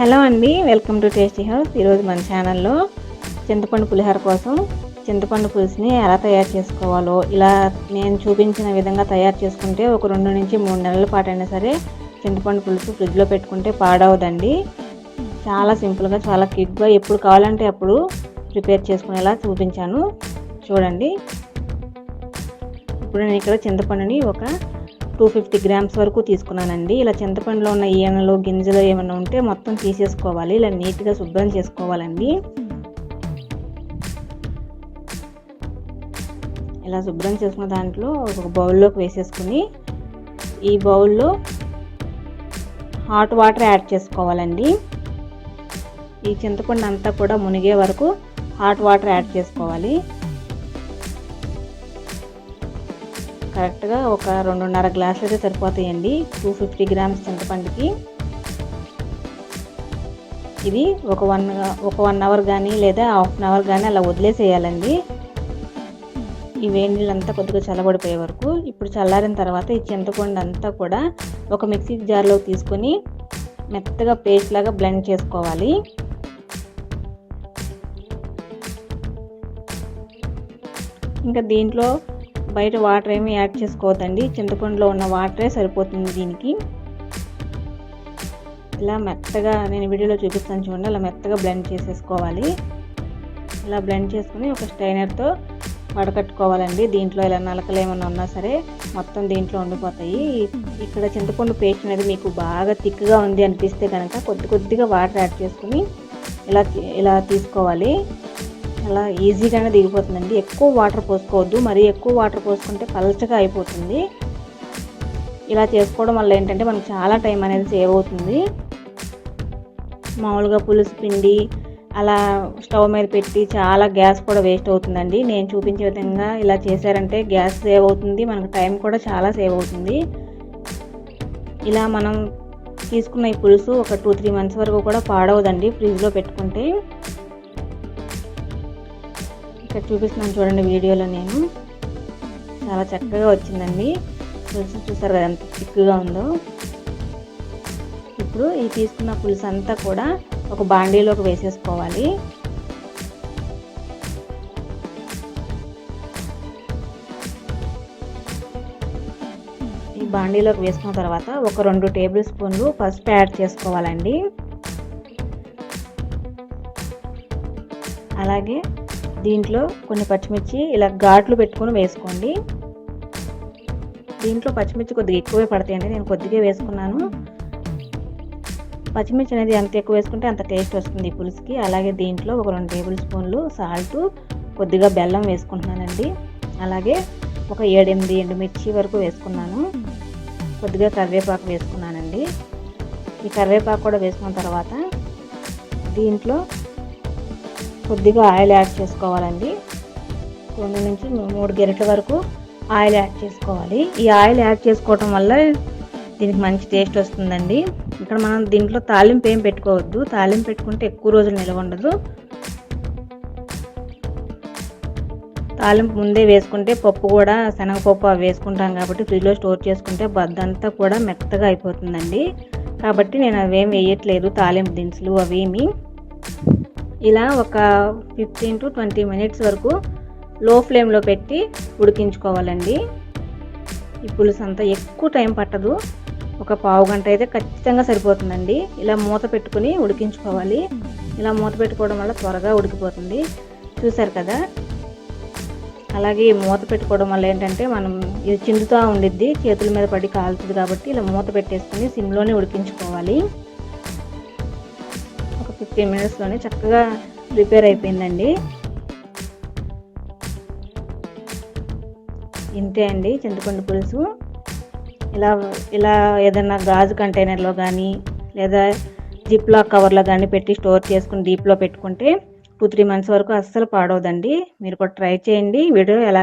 Hello అండి welcome to tasty house. ఈరోజు మన ఛానల్లో చింతపండు పులిహోర కోసం చింతపండు పులుసుని ఎలా తయారు చేసుకోవాలో ఇలా నేను చూపించిన విధంగా తయారు చేసుకుంటే ఒక రెండు నుంచి మూడు నెలల పాటు అయినా సరే చింతపండు పులుసు ఫ్రిడ్జ్లో పెట్టుకుంటే పాడవదండి. చాలా సింపుల్గా చాలా క్విక్గా ఎప్పుడు కావాలంటే అప్పుడు ప్రిపేర్ చేసుకునేలా చూపించాను. చూడండి. ఇప్పుడు నేను ఇక్కడ చింతపండుని ఒక టూ ఫిఫ్టీ గ్రామ్స్ వరకు తీసుకున్నానండి. ఇలా చింతపండులో ఉన్న ఈయనలు గింజలు ఏమైనా ఉంటే మొత్తం తీసేసుకోవాలి. ఇలా నీట్గా శుభ్రం చేసుకోవాలండి. ఇలా శుభ్రం చేసుకున్న దాంట్లో ఒక బౌల్లోకి వేసేసుకుని ఈ బౌల్లో హాట్ వాటర్ యాడ్ చేసుకోవాలండి. ఈ చింతపండు అంతా కూడా మునిగే వరకు హాట్ వాటర్ యాడ్ చేసుకోవాలి. కరెక్ట్గా ఒక రెండున్నర గ్లాసులు అయితే సరిపోతాయండి. టూ ఫిఫ్టీ గ్రామ్స్ చింతపండుకి. ఇది ఒక వన్ ఒక వన్ అవర్ కానీ లేదా హాఫ్ అన్ అవర్ కానీ అలా వదిలేసేయాలండి. ఈ వేడి నీళ్ళంతా కొద్దిగా చల్లబడిపోయే వరకు. ఇప్పుడు చల్లారిన తర్వాత ఈ చింతపండు అంతా కూడా ఒక మిక్సీ జార్లో తీసుకొని మెత్తగా పేస్ట్ లాగా బ్లెండ్ చేసుకోవాలి. ఇంకా దీంట్లో బయట వాటర్ ఏమి యాడ్ చేసుకోవద్దండి. చింతపండులో ఉన్న వాటరే సరిపోతుంది దీనికి. ఇలా మెత్తగా నేను వీడియోలో చూపిస్తాను చూడండి. అలా మెత్తగా బ్లెండ్ చేసేసుకోవాలి. ఇలా బ్లెండ్ చేసుకుని ఒక స్టైనర్తో వడకట్టుకోవాలండి. దీంట్లో ఇలా నలకలు ఏమైనా ఉన్నా సరే మొత్తం దీంట్లో ఉండిపోతాయి. ఇక్కడ చింతపండు పేస్ట్ అనేది మీకు బాగా థిక్గా ఉంది అనిపిస్తే కనుక కొద్ది కొద్దిగా వాటర్ యాడ్ చేసుకుని ఇలా ఇలా తీసుకోవాలి. అలా ఈజీగానే దిగిపోతుందండి. ఎక్కువ వాటర్ పోసుకోవద్దు. మరీ ఎక్కువ వాటర్ పోసుకుంటే పలచగా అయిపోతుంది. ఇలా చేసుకోవడం వల్ల ఏంటంటే మనకు చాలా టైం అనేది సేవ్ అవుతుంది. మామూలుగా పులుసు పిండి అలా స్టవ్ మీద పెట్టి చాలా గ్యాస్ కూడా వేస్ట్ అవుతుందండి. నేను చూపించే విధంగా ఇలా చేశారంటే గ్యాస్ సేవ్ అవుతుంది. మనకు టైం కూడా చాలా సేవ్ అవుతుంది. ఇలా మనం తీసుకున్న ఈ పులుసు ఒక టూ త్రీ మంత్స్ వరకు కూడా పాడవదండి. ఫ్రిడ్జ్లో పెట్టుకుంటే. ఇక్కడ చూపిస్తున్నాను చూడండి వీడియోలో నేను. చాలా చక్కగా వచ్చిందండి. పులుసు చూసారు కదా ఎంత థిక్గా ఉందో. ఇప్పుడు ఈ తీసుకున్న పులుసు అంతా కూడా ఒక బాండీలోకి వేసేసుకోవాలి. ఈ బాండీలోకి వేసుకున్న తర్వాత ఒక రెండు టేబుల్ స్పూన్లు పసుపు యాడ్ చేసుకోవాలండి. అలాగే దీంట్లో కొన్ని పచ్చిమిర్చి ఇలా ఘాట్లు పెట్టుకొని వేసుకోండి. దీంట్లో పచ్చిమిర్చి కొద్దిగా ఎక్కువే పడతాయండి. నేను కొద్దిగా వేసుకున్నాను. పచ్చిమిర్చి అనేది ఎంత ఎక్కువ వేసుకుంటే అంత టేస్ట్ వస్తుంది ఈ పులుసుకి. అలాగే దీంట్లో ఒక రెండు టేబుల్ స్పూన్లు సాల్ట్ కొద్దిగా బెల్లం వేసుకుంటున్నానండి. అలాగే ఒక ఏడెనిమిది ఎండుమిర్చి వరకు వేసుకున్నాను. కొద్దిగా కరివేపాకు వేసుకున్నానండి. ఈ కరివేపాకు కూడా వేసుకున్న తర్వాత దీంట్లో కొద్దిగా ఆయిల్ యాడ్ చేసుకోవాలండి. రెండు నుంచి మూడు గెరిటల వరకు ఆయిల్ యాడ్ చేసుకోవాలి. ఈ ఆయిల్ యాడ్ చేసుకోవటం వల్ల దీనికి మంచి టేస్ట్ వస్తుందండి. ఇక్కడ మనం దీంట్లో తాలింపు ఏం పెట్టుకోవద్దు. తాలింపు పెట్టుకుంటే ఎక్కువ రోజులు నిల్వ ఉండదు. తాలింపు ముందే వేసుకుంటే పప్పు కూడా శనగపప్పు అవి వేసుకుంటాం కాబట్టి ఫ్రిడ్జ్లో స్టోర్ చేసుకుంటే బద్దంతా కూడా మెత్తగా అయిపోతుందండి. కాబట్టి నేను అవేం వేయట్లేదు. తాలింపు దినుసులు అవేమి ఇలా ఒక ఫిఫ్టీన్ టు ట్వంటీ మినిట్స్ వరకు లో ఫ్లేమ్లో పెట్టి ఉడికించుకోవాలండి. ఈ పులుసు అంతా ఎక్కువ టైం పట్టదు. ఒక పావు గంట అయితే ఖచ్చితంగా సరిపోతుందండి. ఇలా మూత పెట్టుకుని ఉడికించుకోవాలి. ఇలా మూత పెట్టుకోవడం వల్ల త్వరగా ఉడికిపోతుంది. చూసారు కదా? అలాగే మూత పెట్టుకోవడం వల్ల ఏంటంటే మనం ఇది చిందుతూ ఉండిద్ది చేతుల మీద పడి కాలుతుంది కాబట్టి ఇలా మూత పెట్టేసుకుని సిమ్లోనే ఉడికించుకోవాలి. ఫిఫ్టీన్ మినిట్స్లోనే చక్కగా ప్రిపేర్ అయిపోయిందండి. ఇంతే అండి చింతపండు పులుసు. ఇలా ఇలా ఏదైనా గాజు కంటైనర్లో కానీ లేదా జిప్లా కవర్లో కానీ పెట్టి స్టోర్ చేసుకుని డీప్లో పెట్టుకుంటే టూ త్రీ మంత్స్ వరకు అస్సలు పాడవదండి. మీరు కూడా ట్రై చేయండి. వీడియో ఎలా